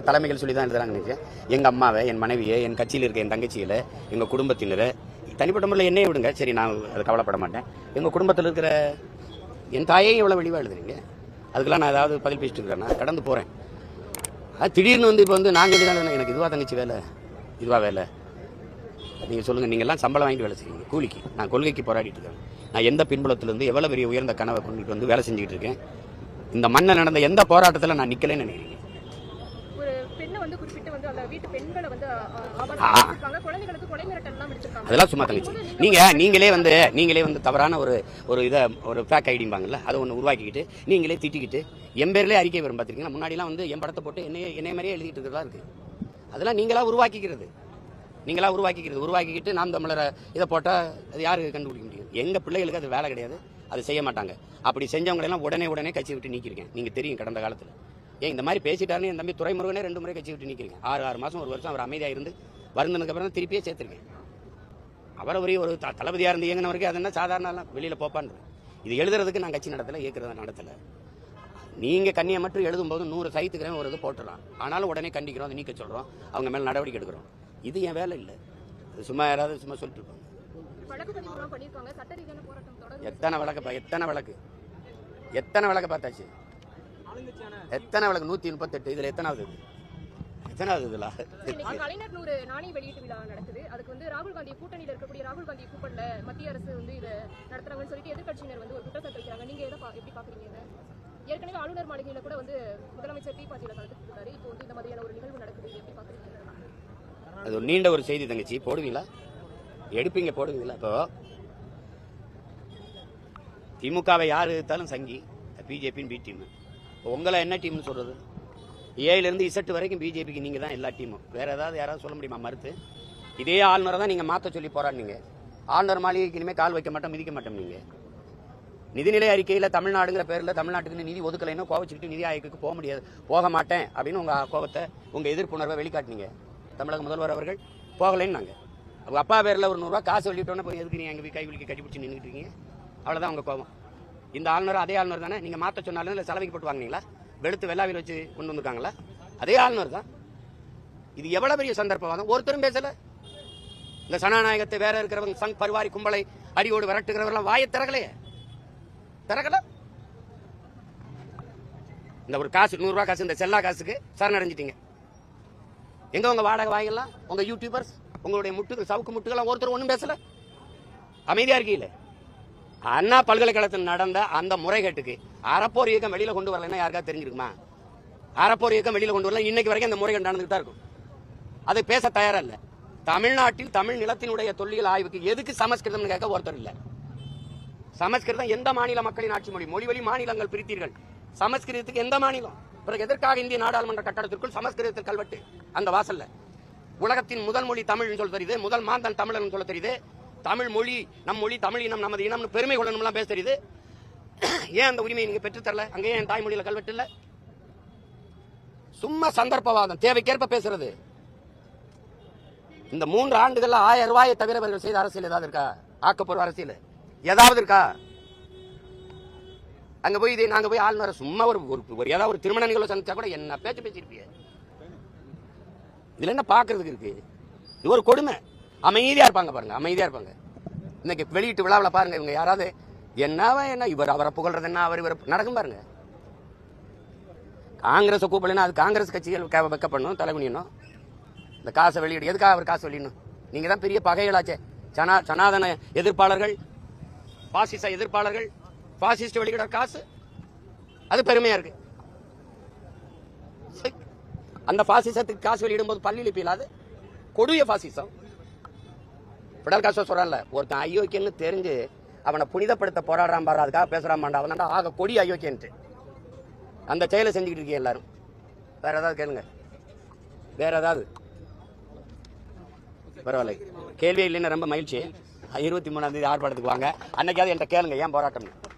இருக்கிற தலைமைகள் சொல்லி தான் எழுதுறாங்க எங்கள் அம்மாவை என் மனைவியை என் கட்சியில் இருக்க என் தங்கச்சியில் எங்கள் குடும்பத்தினரை. தனிப்பட்ட முறையில் என்னையை விடுங்க. சரி நான் அது கவலைப்பட மாட்டேன். எங்கள் குடும்பத்தில் இருக்கிற என் தாயே எவ்வளோ வெளிவாக எழுதுறீங்க? அதுக்கெல்லாம் நான் ஏதாவது பதில் பேசிட்டு இருக்கிறேன் நான் கடந்து போகிறேன் அது திடீர்னு வந்து இப்போ வந்து நான் சொல்லி தான் எனக்கு இதுவாக தங்கச்சி வேலை? இதுவாக வேலை? நீங்கள் சொல்லுங்கள் நீங்கள் எல்லாம் சம்பளம் வாங்கிட்டு வேலை செய்வீங்க கூலிக்கு. நான் கொள்கைக்கு போராடிட்டு இருக்கேன். நான் எந்த பின்புலத்திலேருந்து எவ்வளோ பெரிய உயர்ந்த கனவை கொண்டுட்டு வந்து வேலை செஞ்சுக்கிட்டு இருக்கேன்? இந்த மண்ணில் நடந்த எந்த போராட்டத்தில் நான் நிற்கலைன்னு நினைக்கிறீங்க? அதெல்லாம் சும்மா தங்கச்சி நீங்க நீங்களே வந்து நீங்களே வந்து தவறான ஒரு ஒரு இதை ஒரு ஃபேக் ஐடிம்பாங்கல்ல அதை ஒன்று உருவாக்கிக்கிட்டு நீங்களே திட்டிக்கிட்டு என் பேர்லேயே அறிக்கை வரும் பார்த்துருக்கீங்களா முன்னாடிலாம் வந்து என் படத்தை போட்டு என்னைய என்னைய மாதிரியே எழுதிட்டு இருக்கிறதா இருக்கு. அதெல்லாம் நீங்களா உருவாக்கிக்கிறது. நீங்களா உருவாக்கிக்கிறது. உருவாக்கிக்கிட்டு நாம் தமிழரை இதை போட்டால் அது யாரு கண்டுபிடிக்க முடியும்? எங்கள் பிள்ளைகளுக்கு அது வேலை கிடையாது. அது செய்ய மாட்டாங்க. அப்படி செஞ்சவங்களெல்லாம் உடனே உடனே கட்சி விட்டு நீக்கிருக்கேன். நீங்கள் தெரியும் கடந்த காலத்தில். ஏன் இந்த மாதிரி பேசிட்டாருன்னு என் தம்பி துறைமுருகனே ரெண்டு முறை கட்சி விட்டு நீக்கிறீங்க ஆறு ஆறு மாதம் ஒரு வருஷம் அவர் அமைதியாக இருந்து வருந்ததுக்கு அப்புறம் தான் திருப்பியே சேர்த்துருக்கேன் அவரை ஒரே ஒரு த- தளபதியா இருந்து இயங்கின வரைக்கும் அது என்ன சாதாரண வெளியில போப்பான்னு இது எழுதுறதுக்கு நான் கட்சி நடத்தல இயக்குறத நடத்தல. நீங்க கண்ணியை மட்டும் எழுதும்போது நூறு சைத்துக்கிறேன் ஒரு இது போட்டுடலாம் ஆனாலும் உடனே கண்டிக்கிறோம் அதை நீக்க சொல்றோம் அவங்க மேல நடவடிக்கை எடுக்கிறோம். இது என் வேலை இல்லை. அது சும்மா யாராவது சும்மா சொல்லிட்டு இருப்பாங்க. எத்தனை வழக்கு எத்தனை வழக்கு? எத்தனை வழக்கு பார்த்தாச்சு? எத்தனை வழக்கு நூத்தி முப்பத்தெட்டு. இதுல எத்தனாவது இது? எத்தனாவது இதுல? கலைஞர் நூறு நாணய வெளியீட்டு விழா நடக்குது. அதுக்கு வந்து ராகுல் காந்தி கூட்டணியில் இருக்கக்கூடிய ராகுல் காந்தி கூப்பிடல. மத்திய அரசு வந்து இதை நடத்துறாங்கன்னு சொல்லிட்டு எதிர்க்கட்சியினர் வந்து ஒரு குற்றச்சாட்டு வைக்கிறாங்க நீங்க எதை பா- எப்படி பாக்குறீங்க? ஏற்கனவே ஆளுநர் மாளிகையில கூட வந்து முதலமைச்சர் டி பாட்டியில கலந்துட்டு இருக்காரு. இப்போ வந்து இந்த மாதிரியான ஒரு நிகழ்வு நடக்குது. இதை எப்படி பாக்குறீங்க? அது ஒரு நீண்ட ஒரு செய்தி தங்கச்சி. போடுவீங்களா? எடுப்பீங்க போடுவீங்களா? இப்போ திமுகவை யார் எடுத்தாலும் சங்கி. பிஜேபின்னு பி டீம் உங்களை என்ன டீம்னு சொல்கிறது ஏலேருந்து இசட்டு வரைக்கும் பிஜேபிக்கு நீங்கள் தான் எல்லா டீமும். வேறு ஏதாவது யாராவது சொல்ல முடியுமா மறுத்து? இதே ஆளுநரை தான் நீங்கள் மாற்ற சொல்லி போராடினீங்க. ஆளுநர் மாளிகைக்கு இனிமேல் கால் வைக்க மாட்டோம் மிதிக்க மாட்டோம் நீங்கள் நிதிநிலை அறிக்கையில் தமிழ்நாடுங்கிற பேரில் தமிழ்நாட்டுக்கு நிதி ஒதுக்கலைன்னு கோவச்சிக்கிட்டு நிதி ஆயோக்கு போக முடியாது. போக மாட்டேன் அப்படின்னு உங்கள் கோபத்தை உங்கள் எதிர்ப்புணர்வை வெளிக்காட்டினீங்க. தமிழக முதல்வர் அவர்கள் போகலைன்னு நாங்கள் அவங்க அப்பா பேரில் ஒரு நூறுரூவா காசு வெளியிட்டோன்னே போய் எதுக்கு நீங்கள் எங்கள் கை கைவிலிக்கு கட்டி பிடிச்சி நின்றுட்டு இருக்கீங்க? அவ்வளோதான் உங்கள் கோபம். இந்த ஆளுநர் அதே ஆளுநர் தானே? நீங்கள் மாற்ற சொன்னாலும் இல்லை செலவைக்கு போட்டு வாங்கினீங்களா? வெளுத்து வெள்ளாவில் வச்சு கொண்டு வந்திருக்காங்களா? அதே ஆளுநர் தான். இது எவ்வளோ பெரிய சந்தர்ப்பவாதம் ஒருத்தரும் பேசலை. இந்த சனாநாயகத்தை வேற இருக்கிறவங்க சங் பரிவாரி கும்பலை அடியோடு விரட்டுகிறவர்களாம் வாயை திறக்கலையே. திறக்கல? இந்த ஒரு காசு நூறுரூவா காசு இந்த செல்லா காசுக்கு சரணடைஞ்சிட்டீங்க. எங்க உங்க வாடகை வாங்கலாம்? உங்க யூடியூபர்ஸ் உங்களுடைய முட்டுகள் சவுக்கு முட்டுகள் ஒருத்தர் ஒன்றும் பேசல. அமைதியா இருக்கீங்களே? அண்ணா பல்கலைக்கழகத்தில் நடந்த அந்த முறைகேட்டுக்கு அறப்போர் இயக்கம் வெளியில கொண்டு வரலன்னா யாருக்கா தெரிஞ்சிருக்குமா? அறப்போர் இயக்கம் வெளியில கொண்டு வரல இன்னைக்கு வரைக்கும் அந்த முறைகேடு நடந்துகிட்டு தான் இருக்கும். அது பேச தயாரா இல்ல தமிழ்நாட்டில் தமிழ் நிலத்தினுடைய தொல்லியல் ஆய்வுக்கு எதுக்கு சமஸ்கிருதம்னு கேட்க ஒருத்தர் இல்ல. சமஸ்கிருதம் எந்த மாநில மக்களின் ஆட்சி மொழி? மொழி வழி மாநிலங்கள் பிரித்தீர்கள். சமஸ்கிருதத்துக்கு எந்த மாநிலம்? பிறகு எதற்காக இந்திய நாடாளுமன்ற கட்டடத்திற்குள் சமஸ்கிருதத்தில் கல்வெட்டு? அந்த வாசல்ல. உலகத்தின் முதல் மொழி தமிழ்னு சொல்ல தெரியுது. முதல் மாந்தன் தமிழன் சொல்ல தெரியுது. தமிழ் மொழி நம் மொழி தமிழ் இனம் நமது இனம்னு பெருமை கொள்ளணும்லாம் பேச தெரியுது. ஏன் அந்த உரிமையை நீங்க பெற்றுத்தரல? அங்கேயே அங்கே ஏன் தாய்மொழியில கல்வெட்டு இல்லை? சும்மா சந்தர்ப்பவாதம் தேவைக்கேற்ப பேசுறது. இந்த மூன்று ஆண்டுகள்ல ஆயிரம் ரூபாயை தவிர இவர்கள் செய்த அரசியல் ஏதாவது இருக்கா? ஆக்கப்பூர்வ அரசியல். ஏதாவது இருக்கா? அங்க போய் இதை நாங்க போய் ஆளுநரை சும்மா ஒரு ஒரு- ஒரு ஏதாவது ஒரு திருமண நிகழ்வு சந்திச்சா கூட என்ன பேச்சு பேசியிருப்பீங்க இதுல என்ன பாக்குறதுக்கு இருக்கு? இது ஒரு கொடுமை. அமைதியா இருப்பாங்க பாருங்க அமைதியா இருப்பாங்க. இன்னைக்கு வெளியிட்டு விழாவில் பாருங்க இவங்க யாராவது என்னவா என்ன இவர் அவரை புகழ்றது என்ன அவர் இவர் நடக்கும் பாருங்க. காங்கிரஸ் கூப்பிடலன்னா அது காங்கிரஸ் கட்சிகள் வைக்க பண்ணும் தலைவனியணும் இந்த காசை வெளியிடு எதுக்காக அவர் காசு வெளியிடணும்? நீங்க தான் பெரிய பகைகளாச்சே. சனா சனாதன எதிர்ப்பாளர்கள் பாசிச எதிர்ப்பாளர்கள் பாசிஸ்ட் வெளியிட காசு அது பெருமையா இருக்கு. அந்த பாசிசத்துக்கு காசு வெளியிடும் போது பள்ளியில் இல்லாது கொடிய பாசிசம். பிடல் காசோ சொல்கிறான்ல ஒருத்தன் அயோக்கியன்னு தெரிஞ்சு அவனை புனிதப்படுத்த போராடுறான் பாரு அதுக்காக பேசுகிறான் பாண்டா அவன் ஆக கொடி அயோக்கியன்ட்டு அந்த செயலை செஞ்சுக்கிட்டு இருக்கீங்க எல்லாரும். வேற ஏதாவது கேளுங்க. வேற ஏதாவது? பரவாயில்ல. கேள்வி இல்லைன்னு ரொம்ப மகிழ்ச்சி. இருபத்தி மூணாம் தேதி ஆர்ப்பாட்டத்துக்கு வாங்க. அன்னைக்காவது என்கிட்ட கேளுங்க ஏன் போராட்டம்னு